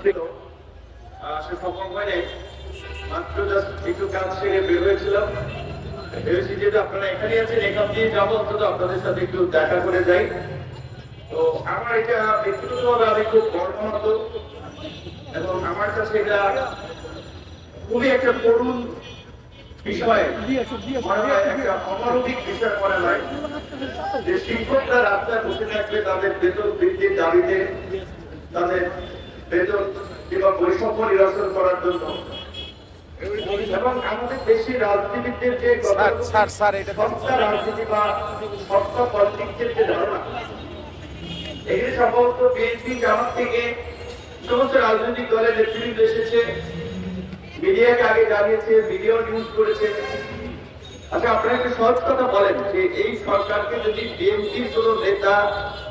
করে খুবই একটা করুণ বিষয় অমানবিক বিষয় মনে হয় যে শিক্ষকরা রাস্তায় বসে থাকবে তাদের বেতন বৃদ্ধির দাবিতে তাদের বেতন কিংবা বৈষম্য নিরসন করার জন্য। এবং আমাদের দেশের রাজনীতিবিদদের যে সস্তা রাজনীতি বা সস্তা পলিটিক্সের যে ধারণা এগুলি সম্ভবত বিএনপি জামাত থেকে সমস্ত রাজনৈতিক দলের নেতৃবৃন্দ এসেছে মিডিয়াকে আগে জানিয়েছে ভিডিও নিউজ করেছে। আচ্ছা আপনারা একটা সহজ কথা বলেন যে এই সরকারকে যদি বিএনপির কোন নেতা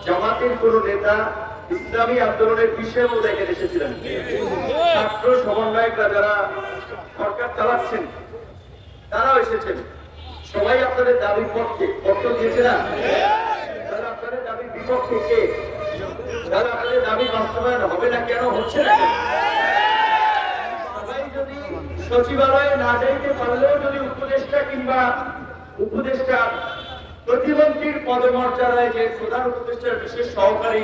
জামাতের কোন নেতা ইসলামী আন্দোলনের মধ্যে এখানে এসেছিলেন। ছাত্র সমন্বয়করা যারা সরকার চালাচ্ছেন, তারাও এসেছেন। সবাই আপনাদের দাবির পক্ষে, পক্ষ দিয়েছে না? দাবি যদি সচিবালয়ে না যাইতে যদি উপদেষ্টা কিংবা উপদেষ্টা প্রতিমন্ত্রীর পদমর্যাদায় যে প্রধান উপদেষ্টার বিশেষ সহকারী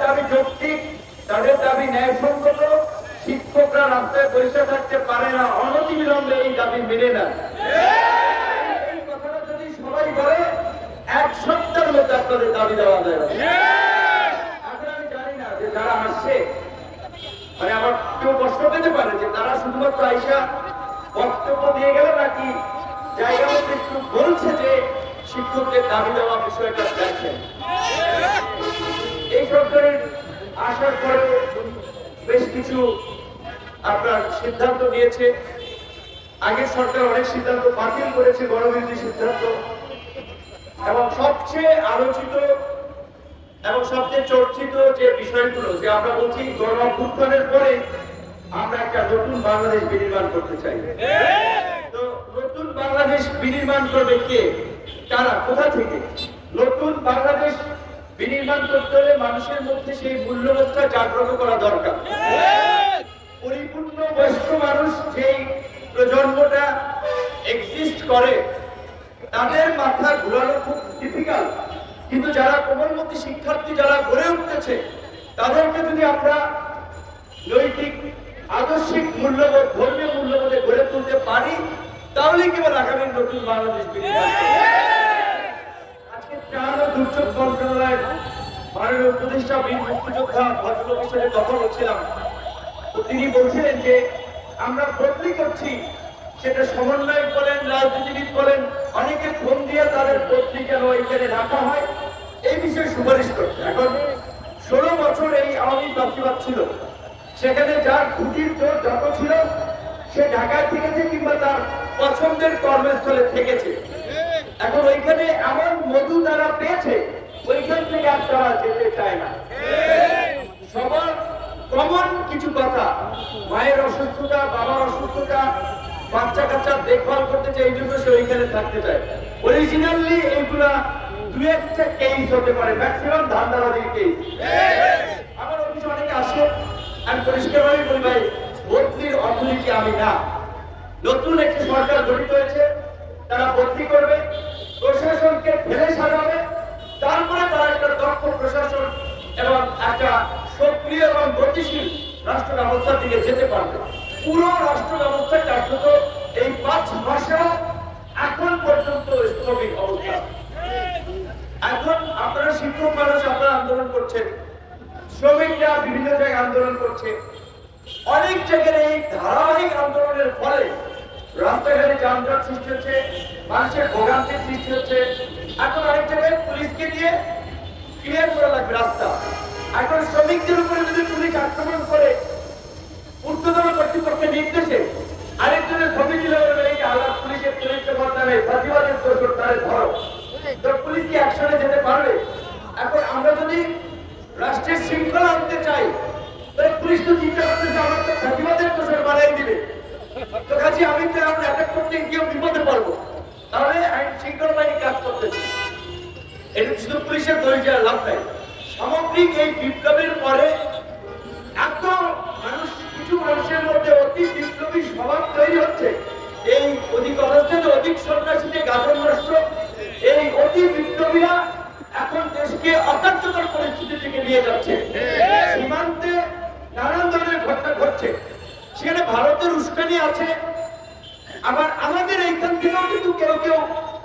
দাবি যৌক্তিক না যদি সবাই বলে, এক সপ্তাহের মধ্যে দাবি দেওয়া যায় আমি জানি যে যারা আসছে মানে আমার কেউ কষ্ট পেতে পারে যে তারা শুধুমাত্র আইসা বক্তব্য দিয়ে গেল নাকি? জায়গা একটু বলছে যে শিক্ষকদের দাবি দেওয়া বিষয়টা দেখেন এই সরকারের আসার পরে বেশ কিছু আপনার সিদ্ধান্ত নিয়েছে। আগের সরকার অনেক সিদ্ধান্ত বাতিল করেছে, গণবিরোধী সিদ্ধান্ত। এবং সবচেয়ে আলোচিত এবং সবচেয়ে চর্চিত যে বিষয়গুলো, যে আমরা বলছি গণ পরে আমরা একটা নতুন বাংলাদেশ বিনির্মাণ করতে চাই। তো নতুন বাংলাদেশ বিনির্মাণ করবে কে? তারা কোথা থেকে? নতুন বাংলাদেশ বিনির্মাণ করতে হলে মানুষের মধ্যে সেই মূল্যবোধটা জাগ্রত করা দরকার। পরিপূর্ণ বয়স্ক মানুষ যেই প্রজন্মটা এক্সিস্ট করে, তাদের মাথা ঘুরানো খুব ডিফিকাল্ট কিন্তু যারা কোমলমতি শিক্ষার্থী, যারা গড়ে উঠতেছে তাদেরকে যদি আমরা নৈতিক আদর্শিক মূল্যবোধ, ধর্মীয় মূল্যবোধে গড়ে তুলতে পারি তাহলে কেবল আগামী নতুন বাংলাদেশ। আজকে ত্রাণ দুর্যোগ মন্ত্রণালয়ের মাননীয় উপদেষ্টা বীর মুক্তিযোদ্ধা ভদ্রলোকের সাথে কথা বলছিলাম। তো তিনি বলছিলেন যে, আমরা বদলি করছি, সেটা সমন্বয়ক বলেন, রাজনীতিবিদ বলেন, অনেকে ফোন দিয়ে তাদের যেন এখানে রাখা হয়। এই বিষয়ে সুপারিশ করছে এখন ষোলো বছর এই আওয়ামী প্রার্থীবাদ ছিল। সেখানে যার খুঁটির জোর যত ছিল, সে ঢাকায় থেকেছে কিংবা তার পছন্দের কর্মস্থলে থেকেছে। এখন ওইখানে এমন মধু তারা পেয়েছে, ওইখান থেকে আর তারা যেতে চায় না। সবার কমন কিছু কথা, মায়ের অসুস্থতা, বাবার অসুস্থতা বাচ্চা কাচ্চা দেখভাল করতে চাই এই জন্য সে ওইখানে থাকতে চায়। অরিজিনালি এইগুলা দু একটা কেস হতে পারে ম্যাক্সিমাম ধান্দাবাজির কেস আমার অফিসে অনেকে আসে আমি পরিষ্কারভাবে বলি ভাই, বদলির অর্থনীতি আমি না। নতুন একটি সরকার গঠিত হয়েছে, তারা বদলি করবে, প্রশাসনকে ফেলে সাজাবে, তারপরে তারা একটা দক্ষ প্রশাসন এবং একটা সক্রিয় এবং গতিশীল রাষ্ট্র ব্যবস্থার দিকে যেতে পারবে। পুরো রাষ্ট্র ব্যবস্থা কার্যত এই পাঁচ মাসেও এখন পর্যন্ত স্থগিত অবস্থা এখন আপনারা শিক্ষক মানুষ, আপনারা আন্দোলন করছেন। শ্রমিকরা বিভিন্ন জায়গায় আন্দোলন করছে। অনেক জায়গায় এই ধারাবাহিক আন্দোলনের ফলে রাস্তাঘাটে যানজট সৃষ্টি হচ্ছে, মানুষের ভোগান্তির সৃষ্টি হচ্ছে। এখন অনেক জায়গায় পুলিশকে দিয়ে ক্লিয়ার করা লাগবে রাস্তা। এখন শ্রমিকদের উপরে যদি পুলিশ আক্রমণ করে, ঊর্ধ্বতন কর্তৃপক্ষের নির্দেশে আরেকজনের ছবি আলাপ পুলিশের বদলাবে প্রতিবাদের দোষর তারে ধরো। তো পুলিশ কি অ্যাকশনে যেতে পারবে? এখন আমরা যদি রাষ্ট্রের শৃঙ্খলা আনতে চাই, তাই পুলিশ তো চিন্তা করতেছে আমার তো ফাঁকিবাদের দোষের বাড়াই দিবে। তো কাজে, আমি তো এখন অ্যাটাক করতে গিয়ে বিপদে পারব তাহলে আইন শৃঙ্খলা বাহিনী কাজ করতে এটা শুধু পুলিশের ধৈর্য লাভ নাই। সামগ্রিক এই বিপ্লবের পরে এত মানুষ, কিছু মানুষের মধ্যে অতি বিপ্লবী স্বভাব তৈরি হচ্ছে। এই অধিক অবস্থিত অধিক সন্ত্রাসী যে রাষ্ট্র এই অতি বিপ্লবীরা এখন দেশকে অকার্যকর পরিস্থিতি থেকে নিয়ে যাচ্ছে। সীমান্তে নানান ধরনের ঘটনা ঘটছে। সেখানে ভারতের উস্কানি আছে। আবার আমাদের এইখান থেকেও কিন্তু কেউ কেউ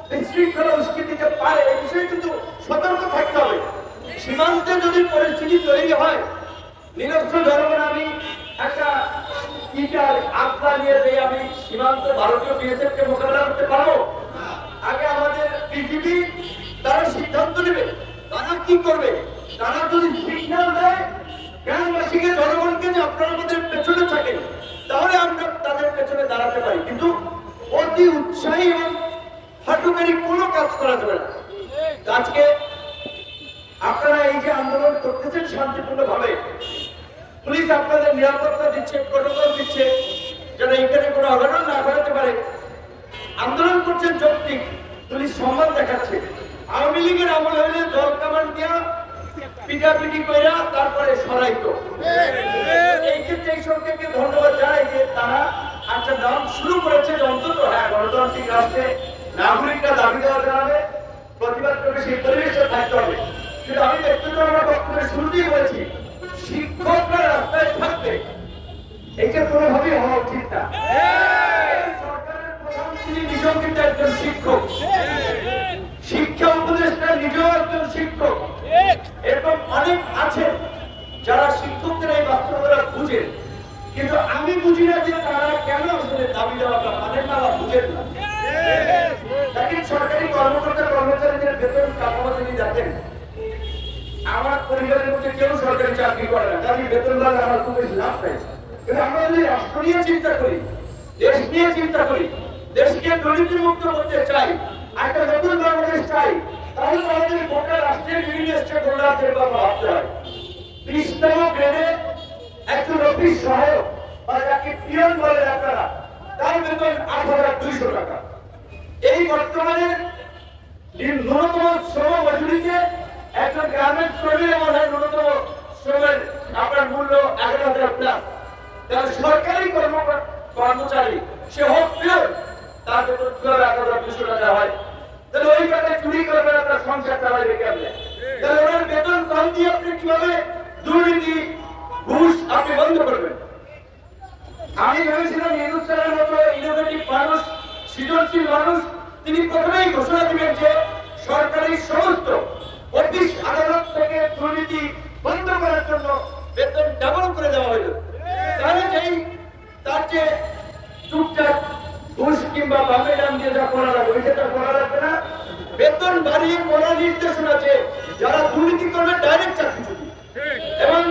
বিশৃঙ্খলা উস্কে দিতে পারে। এই বিষয়ে কিন্তু সতর্ক থাকতে হবে। সীমান্তে যদি পরিস্থিতি তৈরি হয় নিরস্ত্র জনগণ আমি একটা ইটার আত্মা নিয়ে যে আমি সীমান্ত ভারতীয় বিএসএফ কে মোকাবেলা করতে পারব? আগে আমাদের বিজেপি তারা সিদ্ধান্ত নেবে, তারা কি করবে? তারা যদি সিগন্যাল দেয়, গ্রামবাসীকে, জনগণকে যে আপনারা আমাদের পেছনে থাকেন, তাহলে আমরা তাদের পেছনে দাঁড়াতে পারি। কিন্তু অতি উৎসাহী এবং হাঁটুকারী কোনো কাজ করা যাবে না। আজকে আপনারা এই যে আন্দোলন করতেছেন শান্তিপূর্ণ ভাবে পুলিশ আপনাদের নিরাপত্তা দিচ্ছে, প্রোটোকল দিচ্ছে, যেন এখানে কোনো অঘটন না ঘটাতে পারে। আন্দোলন করছেন যৌক্তিক, পুলিশ সম্মান দেখাচ্ছে। আওয়ামী লীগের আমল হইলে জল কামান দিয়া পিটাপিটি কইরা তারপরে সরাইতো। এই ক্ষেত্রে এই সরকারকে ধন্যবাদ জানাই যে তারা একটা নাম শুরু করেছে অন্তত হ্যাঁ গণতান্ত্রিক রাষ্ট্রে নাগরিকরা দাবি দেওয়া জানাবে, প্রতিবাদ করবে, সেই পরিবেশটা থাকতে হবে। কিন্তু আমি ব্যক্তিগত আমার বক্তব্যের শুরুতেই বলেছি, শিক্ষকরা রাস্তায় থাকবে। এটা কোনোভাবেই হওয়া উচিত না। সরকারের প্রধান কিন্তু একজন শিক্ষক। নিজেও একজন শিক্ষক এরকম অনেক আছে যারা শিক্ষকদের এই বাস্তবতা বুঝেন কিন্তু আমি বুঝি না যে তারা কেন আসলে দাবি দেওয়াটা মানেন না বা বুঝেন না। সরকারি কর্মকর্তা, কর্মচারীদের বেতন কাঠামো যদি দেখেন, আমার পরিবারের মধ্যে কেউ সরকারি চাকরি করে না। তাদের বেতন ভাগ আমার খুব বেশি লাভ নাই। কিন্তু আমরা যদি রাষ্ট্র নিয়ে চিন্তা করি, দেশ নিয়ে চিন্তা করি, দেশকে দুর্নীতি মুক্ত করতে চাই, একটা নতুন বাংলাদেশ চাই তাহলে আমাদের গোটা রাষ্ট্রের স্টেক হোল্ডারদের কথা ভাবতে হয়। বিশতম গ্রেডে একজন অফিস সহায়ক বা যাকে পিয়ন বলে আপনারা তার বেতন আট হাজার দুইশো টাকা। এই বর্তমানে ন্যূনতম শ্রম মজুরিতে একজন গ্রামের শ্রমিক আমাদের ন্যূনতম শ্রমের আপনার মূল্য এগারো হাজার প্লাস তার সরকারি কর্ম কর্মচারী, সে হোক পিওর তার বেতন এক হাজার দুশো টাকা হয়। তাহলে ওই টাকায় চুরি করবেন আপনার সংসার চালাইবে কেমনে? তাহলে ওনার বেতন কম দিয়ে আপনি কীভাবে দুর্নীতি, ঘুষ আপনি বন্ধ করবেন? আমি ভেবেছিলাম স্যারের মতো ইনোভেটিভ মানুষ, সৃজনশীল মানুষ, তিনি প্রথমেই ঘোষণা দিবেন যে সরকারি সমস্ত অফিস, আদালত থেকে দুর্নীতি বন্ধ করার জন্য বেতন ডাবল করে দেওয়া হইল তাহলে যেই তার যে চুপচাপ ঘুষ কিংবা বামে ডান দিয়ে যা করা লাগবে সেটা করা লাগবে না। বেতন বাড়িয়ে করার নির্দেশনা আছে, যারা দুর্নীতি করবে ডাইরেক্ট চাকরি এবং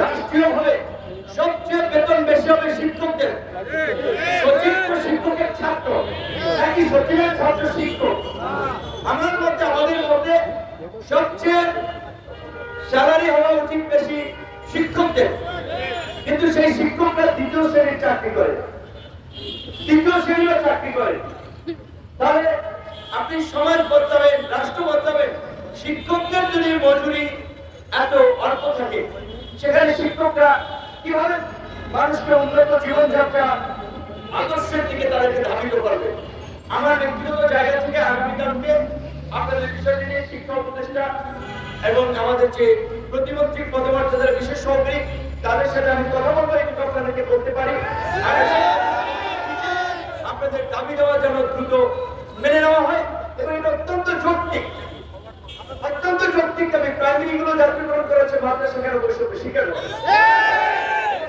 রাষ্ট্রীয়ভাবে সবচেয়ে বেতন বেশি হবে শিক্ষকদের। সচিব শিক্ষকের ছাত্র। একই সচিবের ছাত্র শিক্ষক। আমার মধ্যে আমাদের মধ্যে সবচেয়ে স্যালারি হওয়া উচিত বেশি শিক্ষকদের। কিন্তু সেই শিক্ষকরা দ্বিতীয় শ্রেণির চাকরি করে। তৃতীয় শ্রেণীরও চাকরি করে। তাহলে আপনি সমাজ বদলাবেন, রাষ্ট্র বদলাবেন, শিক্ষকদের যদি মজুরি এত অল্প থাকে, সেখানে শিক্ষকরা কীভাবে মানুষকে উন্নত জীবনযাত্রা আদর্শের দিকে তাদেরকে ধাবিত করবে? আমার ব্যক্তিগত জায়গা থেকে আগামীকালকে আপনাদের বিষয়টি নিয়ে শিক্ষা উপদেষ্টা এবং আমাদের যে প্রতিমন্ত্রী পদমর্যাদার বিশেষ সহকারী তাদের সাথে আমি কথা বলব এই বিষয়ে আপনাদেরকে বলতে পারি আর আপনাদের দাবি দেওয়া যেন দ্রুত মেনে নেওয়া হয় এবং এটা অত্যন্ত যৌক্তিক অত্যন্ত যৌক্তিক দাবি প্রাইমারি গুলো জাতীয়করণ করেছে মাদ্রাসা কেন বৈষম্য শিকার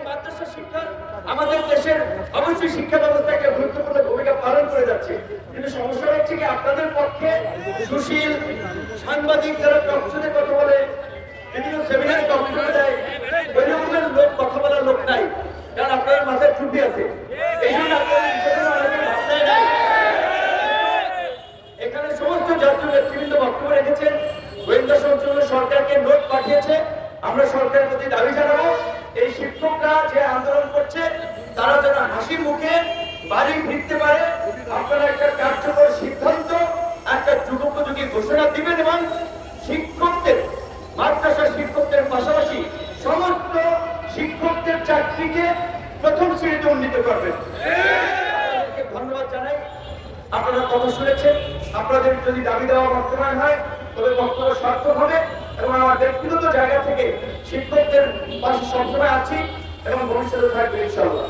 মাদ্রাসা শিক্ষা আমাদের দেশের অবশ্যই শিক্ষা ব্যবস্থা একটা গুরুত্বপূর্ণ করে যাচ্ছে। কিন্তু সমস্যা হচ্ছে কি, আপনাদের পক্ষে সুশীল সাংবাদিক যারা টকশোতে কথা বলে সেমিনারে দেয় লোক কথা বলার লোক নাই কারণ মাথায় ছুটি আছে। এই জন্য এখানে সমস্ত জাতীয় নেতৃবৃন্দ বক্তব্য রেখেছেন। গোয়েন্দা সংসদ সরকারকে নোট পাঠিয়েছে। আমরা সরকারের প্রতি দাবি জানাব, এই শিক্ষকরা যে আন্দোলন করছে, তারা যেন হাসি মুখে বাড়ি ফিরতে পারে। আপনারা একটা কার্যকর সিদ্ধান্ত, একটা যুগোপযোগী ঘোষণা দিবেন এবং শিক্ষকদের মাদ্রাসা শিক্ষকদের পাশাপাশি সমস্ত শিক্ষকদের চাকরিকে প্রথম শ্রেণীতে উন্নীত করবেন। ধন্যবাদ জানাই। আপনারা কথা শুনেছেন? আপনাদের যদি দাবি দেওয়া বর্তমান হয়, তবে বক্তব্য সার্থক হবে এবং আমার ব্যক্তিগত জায়গা থেকে শিক্ষকদের পাশে সবসময় আছি এবং ভবিষ্যতে থাকবে ইনশাআল্লাহ।